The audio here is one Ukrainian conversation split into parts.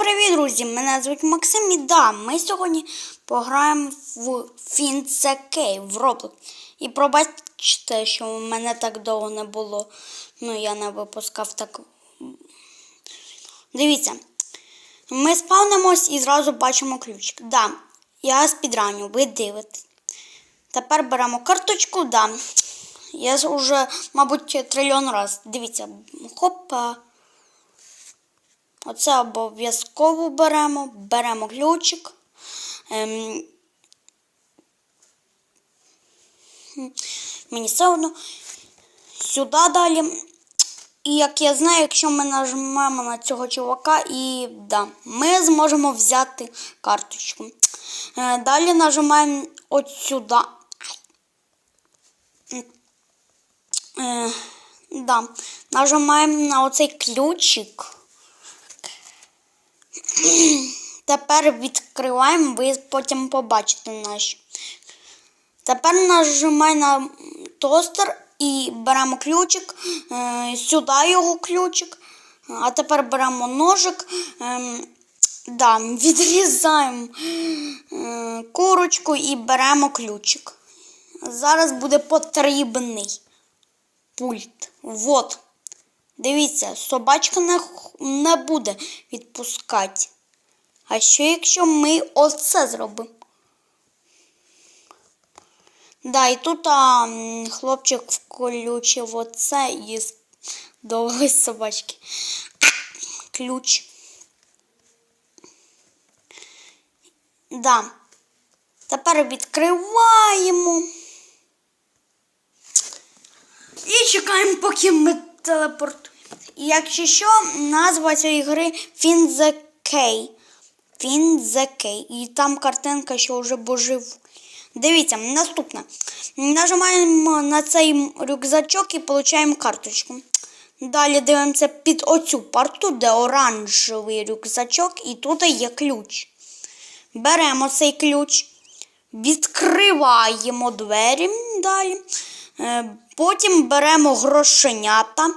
привіт, друзі! Мене звуть Максим і да, ми сьогодні пограємо в Фінцекей в Roblox. І пробачте, що в мене так довго не було. Ну, я не випускав так. Дивіться, ми спавнимось і зразу бачимо ключик. Да, я спідраню, ви дивитесь. Тепер беремо карточку, да. Я вже, мабуть, трильйон раз. Дивіться, хопа. Оце обов'язково беремо. Беремо ключик. Ем, мені все одно. Сюди далі. І як я знаю, якщо ми нажмемо на цього чувака, і да, ми зможемо взяти карточку. Е, далі нажимаємо от сюди. Е, да, нажимаємо на оцей ключик. Тепер відкриваємо, ви потім побачите наш. Тепер нажимай на тостер і беремо ключик, е, сюди його ключик. А тепер беремо ножик, е, да, відрізаємо е, курочку і беремо ключик. Зараз буде потрібний пульт. Вот. Дивіться, собачка не, не буде відпускати. А що якщо ми оце зробимо? Да, і тут а, хлопчик включив оце із довгої собачки. Ключ. Да. Тепер відкриваємо. І чекаємо, поки ми телепортуємо. І якщо що, назва цієї гри Фінзекей. Фінзекей. І там картинка, що вже божив. Дивіться, наступне. Нажимаємо на цей рюкзачок і отримуємо карточку. Далі дивимося під оцю парту, де оранжевий рюкзачок, і тут є ключ. Беремо цей ключ, відкриваємо двері далі. Е, Потім беремо грошенята.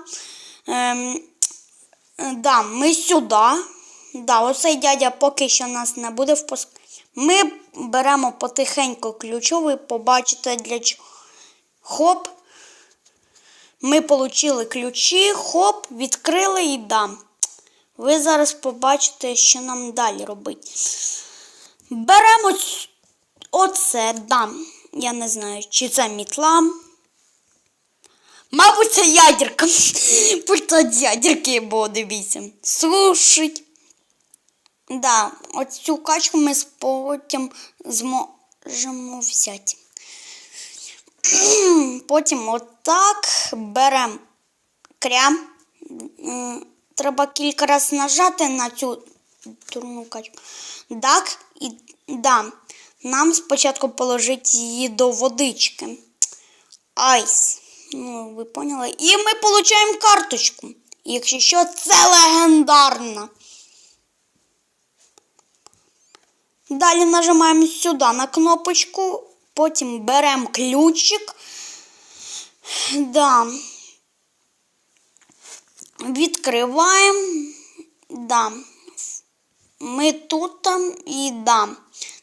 Ем, е, да, ми сюди. Да, оцей дядя поки що нас не буде впускати. Ми беремо потихеньку ключу, ви побачите для чого. Хоп. Ми отримали ключі, хоп, відкрили і дам. Ви зараз побачите, що нам далі робити. Беремо оце, дам. Я не знаю, чи це мітла. Мабуть, це ядерка. Пульт від ядерки, бо дивіться. Слушать. Да, оцю качку ми потім зможемо взяти. Потім отак беремо крям. Треба кілька разів нажати на цю дурну качку. Так, і да. Нам спочатку положити її до водички. Айс. Ну, ви поняли? І ми отримуємо карточку. Якщо що, це легендарна. Далі нажимаємо сюди на кнопочку, потім беремо ключик. Да. Відкриваємо. Да. Ми тут і да.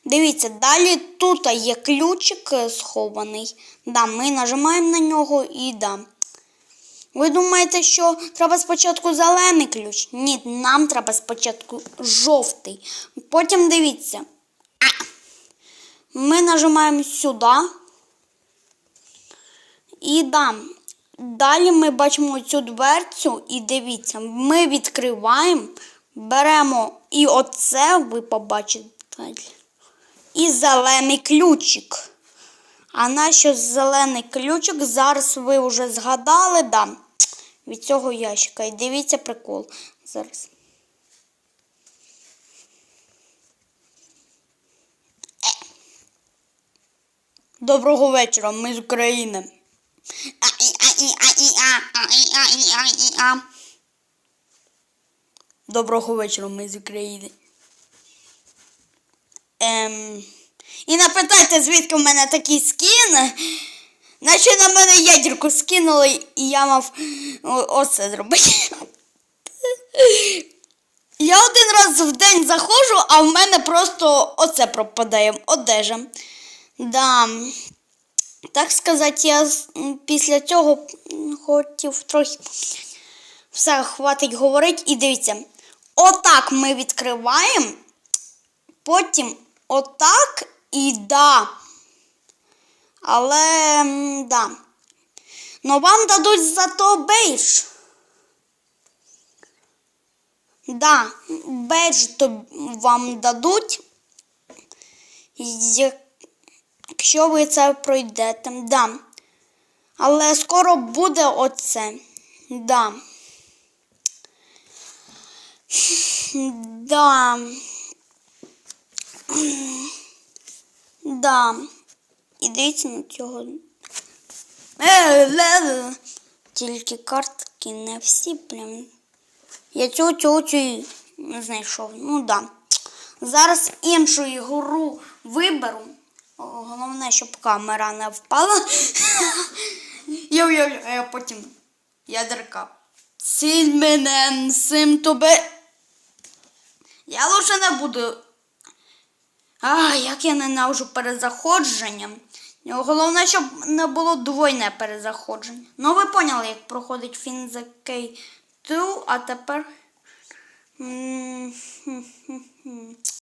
Дивіться, далі тут є ключик е, схований. Да, ми нажимаємо на нього і да. Ви думаєте, що треба спочатку зелений ключ? Ні, нам треба спочатку жовтий. Потім дивіться. А. Ми нажимаємо сюди. І да. Далі ми бачимо цю дверцю і дивіться, ми відкриваємо, беремо і оце ви побачите. І зелений ключик. А наш зелений ключик зараз ви вже згадали, да, від цього ящика. І дивіться прикол зараз. Доброго вечора, ми з України. Доброго вечора, ми з України. Ем... І не питайте, звідки в мене такий скін. Наче на мене ядерку скинули, і я мав о- оце зробити. Я один раз в день заходжу, а в мене просто оце пропадає одежа. Да. Так сказати, я після цього хотів трохи. Все, хватить говорити. І дивіться. Отак ми відкриваємо. Потім отак і да. Але да. Но вам дадуть зато бейдж. Да, бейдж то вам дадуть. Як- Якщо ви це пройдете. Да. Але скоро буде оце. Да. Да. Да. І дивіться на цього. Тільки картки не всі прям. Я цю цю цю знайшов. Ну да. Зараз іншу ігру виберу. Головне, щоб камера не впала. Я уявляю, а потім ядерка. Сіль сим тобі. Я лише не буду. А, як я ненавижу перезаходження. Головне, щоб не було двойне перезаходження. Ну, ви поняли, як проходить Фінзакей 2, а тепер.